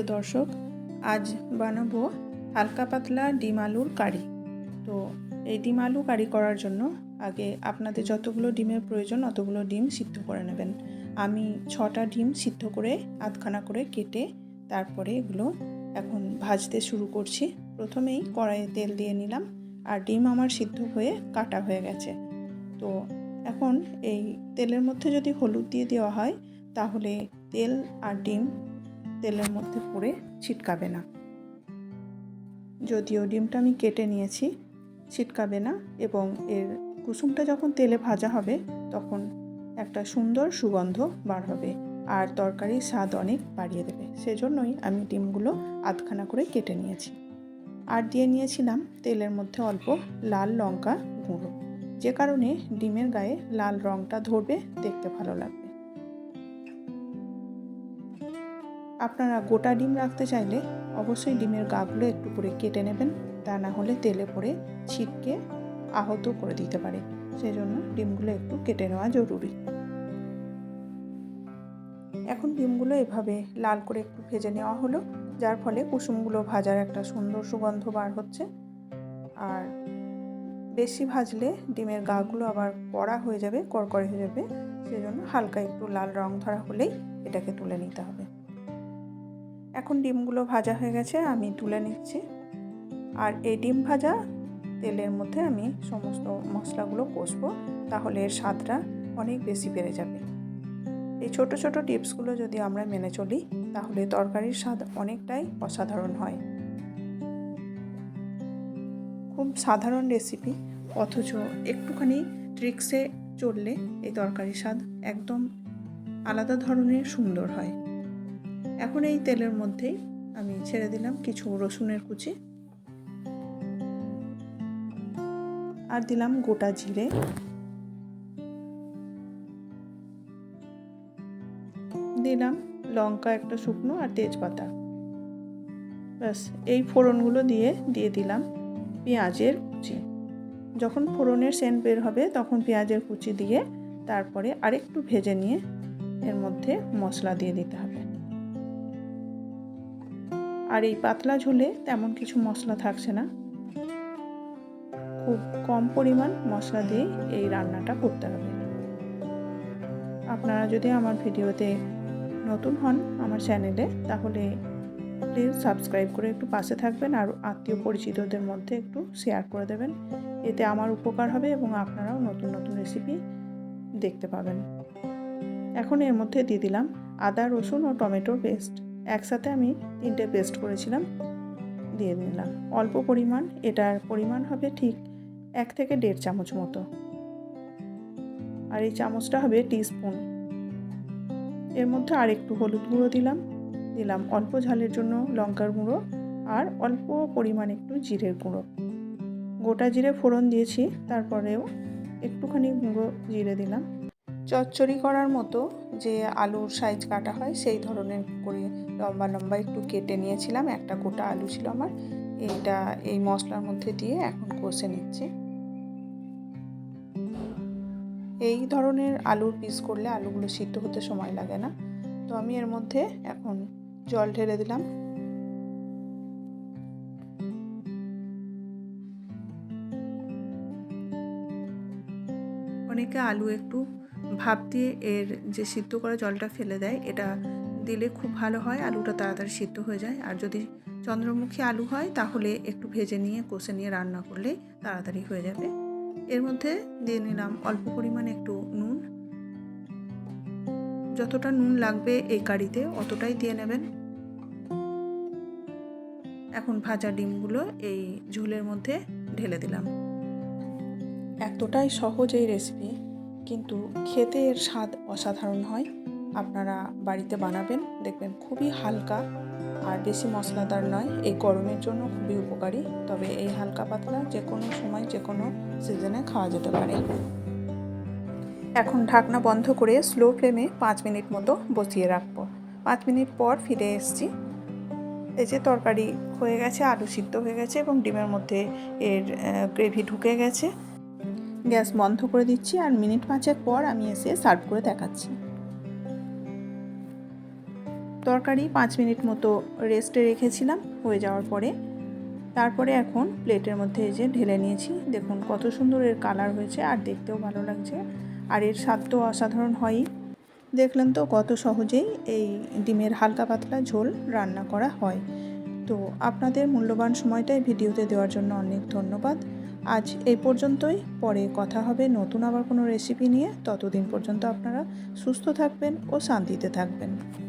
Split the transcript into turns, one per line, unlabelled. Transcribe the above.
প্রিয় দর্শক, আজ বানাবো হালকা পাতলা ডিম আলুর কারি। তো এই ডিম আলু কারি করার জন্য আগে আপনাদের যতগুলো ডিমের প্রয়োজন অতগুলো ডিম সিদ্ধ করে নেবেন। আমি ছটা ডিম সিদ্ধ করে, আধখানা করে কেটে তারপরে এগুলো এখন ভাজতে শুরু করছি। প্রথমেই কড়াইয়ে তেল দিয়ে নিলাম আর ডিম আমার সিদ্ধ হয়ে কাটা হয়ে গেছে। তো এখন এই তেলের মধ্যে যদি হলুদ দিয়ে দেওয়া হয়, তাহলে তেল আর ডিম তেলের মধ্যে পড়ে ছিটকাবে না। যদিও ডিমটা আমি কেটে নিয়েছি, ছিটকাবে না এবং এর কুসুমটা যখন তেলে ভাজা হবে, তখন একটা সুন্দর সুগন্ধ বার হবে আর তরকারির স্বাদ অনেক বাড়িয়ে দেবে। সেজন্যই আমি ডিমগুলো আধখানা করে কেটে নিয়েছি। আর দিয়ে নিয়েছিলাম তেলের মধ্যে অল্প লাল লঙ্কা গুঁড়ো। যে কারণে ডিমের গায়ে লাল রঙটা ধরবে, দেখতে ভালো লাগবে। আপনারা গোটা ডিম রাখতে চাইলে অবশ্যই ডিমের গাগুলো একটু করে কেটে নেবেন, তা না হলে তেলে পড়ে ছিটকে আহত করে দিতে পারে। সেই জন্য ডিমগুলো একটু কেটে নেওয়া জরুরি। এখন ডিমগুলো এভাবে লাল করে একটু ভেজে নেওয়া হলো, যার ফলে কুসুমগুলো ভাজার একটা সুন্দর সুগন্ধ বার হচ্ছে। আর বেশি ভাজলে ডিমের গাগুলো আবার কড়া হয়ে যাবে, কড়কড়ে হয়ে যাবে, সেজন্য হালকা একটু লাল রং ধরা হলেই এটাকে তুলে নিতে হবে। এখন ডিমগুলো ভাজা হয়ে গেছে, আমি তুলে নিচ্ছি। আর এই ডিম ভাজা তেলের মধ্যে আমি সমস্ত মশলাগুলো কষবো, তাহলে এর স্বাদটা অনেক বেশি বেড়ে যাবে। এই ছোট ছোট টিপসগুলো যদি আমরা মেনে চলি, তাহলে তরকারির স্বাদ অনেকটাই অসাধারণ হয়। খুব সাধারণ রেসিপি, অথচ একটুখানি ট্রিক্সে চললে এই তরকারির স্বাদ একদম আলাদা ধরনের সুন্দর হয়। এখন এই তেলের মধ্যেই আমি ছেড়ে দিলাম কিছু রসুনের কুচি। আর দিলাম গোটা জিরে। দিলাম লঙ্কা একটা শুকনো আর তেজপাতা। ব্যাস, এই ফোড়নগুলো দিয়ে দিয়ে দিলাম পেঁয়াজের কুচি। যখন ফোড়নের সেন্ট বের হবে তখন পেঁয়াজের কুচি দিয়ে তারপরে আরেকটু ভেজে নিয়ে এর মধ্যে মশলা দিয়ে দিতে হবে। আর এই পাতলা ঝোলে তেমন কিছু মশলা থাকছে না। খুব কম পরিমাণ মশলা দিয়ে এই রান্নাটা করতে হবে। আপনারা যদি আমার ভিডিওতে নতুন হন আমার চ্যানেলে, তাহলে প্লিজ সাবস্ক্রাইব করে একটু পাশে থাকবেন আর আত্মীয় পরিচিতদের মধ্যে একটু শেয়ার করে দেবেন। এতে আমার উপকার হবে এবং আপনারাও নতুন নতুন রেসিপি দেখতে পাবেন। এখন এর মধ্যে দিয়ে দিলাম আদা, রসুন ও টমেটোর পেস্ট। একসাথে আমি তিনটে পেস্ট করেছিলাম, দিয়ে দিলাম। অল্প পরিমাণ, এটার পরিমাণ হবে ঠিক এক থেকে দেড় চামচ মতো। আর এই চামচটা হবে টিস্পুন। এর মধ্যে আর একটু হলুদ গুঁড়ো দিলাম দিলাম অল্প ঝালের জন্য লঙ্কার গুঁড়ো আর অল্প পরিমাণ একটু জিরের গুঁড়ো। গোটা জিরে ফোড়ন দিয়েছি, তারপরেও একটুখানি গুঁড়ো জিরে দিলাম। চচ্চড়ি করার মতো যে আলুর সাইজ কাটা হয়, সেই ধরনের করে লম্বা লম্বা একটু কেটে নিয়েছিলাম। একটা গোটা আলু ছিল আমার। এইটা, এই মশলার মধ্যে দিয়ে এখন কষে নিচ্ছি। এই ধরনের আলুর পিস করলে আলুগুলো সিদ্ধ হতে সময় লাগে না। তো আমি এর মধ্যে এখন জল ঢেলে দিলাম। অনেকে আলু একটু ভাপ দিয়ে এর যে সিদ্ধ করা জলটা ফেলে দেয়, এটা দিলে খুব ভালো হয়, আলুটা তাড়াতাড়ি সিদ্ধ হয়ে যায়। আর যদি চন্দ্রমুখী আলু হয়, তাহলে একটু ভেজে নিয়ে, কষে নিয়ে রান্না করলে তাড়াতাড়ি হয়ে যাবে। এর মধ্যে দিয়ে নিলাম অল্প পরিমাণে একটু নুন। যতটা নুন লাগবে এই কারিতে অতটাই দিয়ে নেবেন। এখন ভাজা ডিমগুলো এই ঝোলের মধ্যে ঢেলে দিলাম। এতটাই সহজ এই রেসিপি কিন্তু খেতে এর স্বাদ অসাধারণ হয়। আপনারা বাড়িতে বানাবেন, দেখবেন খুবই হালকা আর বেশি মশলাদার নয়। এই গরমের জন্য খুবই উপকারী, তবে এই হালকা পাতলা যে কোনো সময়, যে কোনো সিজনে খাওয়া যেতে পারে। এখন ঢাকনা বন্ধ করে স্লো ফ্লেমে পাঁচ মিনিট মতো বসিয়ে রাখব। পাঁচ মিনিট পর ফিরে এসছি। এই যে তরকারি হয়ে গেছে, আলু সিদ্ধ হয়ে গেছে এবং ডিমের মধ্যে এর গ্রেভি ঢুকে গেছে। গ্যাস বন্ধ করে দিচ্ছি আর মিনিট পাঁচের পর আমি এসে সার্ভ করে দেখাচ্ছি। তরকারি পাঁচ মিনিট মতো রেস্টে রেখেছিলাম, হয়ে যাওয়ার পরে। তারপরে এখন প্লেটের মধ্যে এই যে ঢেলে নিয়েছি। দেখুন কত সুন্দর এর কালার হয়েছে আর দেখতেও ভালো লাগছে। আর এর স্বাদ তো অসাধারণ হয়ই। দেখলেন তো কত সহজেই এই ডিমের হালকা পাতলা ঝোল রান্না করা হয়। তো আপনাদের মূল্যবান সময়টাই ভিডিওতে দেওয়ার জন্য অনেক ধন্যবাদ। আজ এই পর্যন্তই। পরে কথা হবে নতুন আবার কোনো রেসিপি নিয়ে। ততদিন পর্যন্ত আপনারা সুস্থ থাকবেন ও শান্তিতে থাকবেন।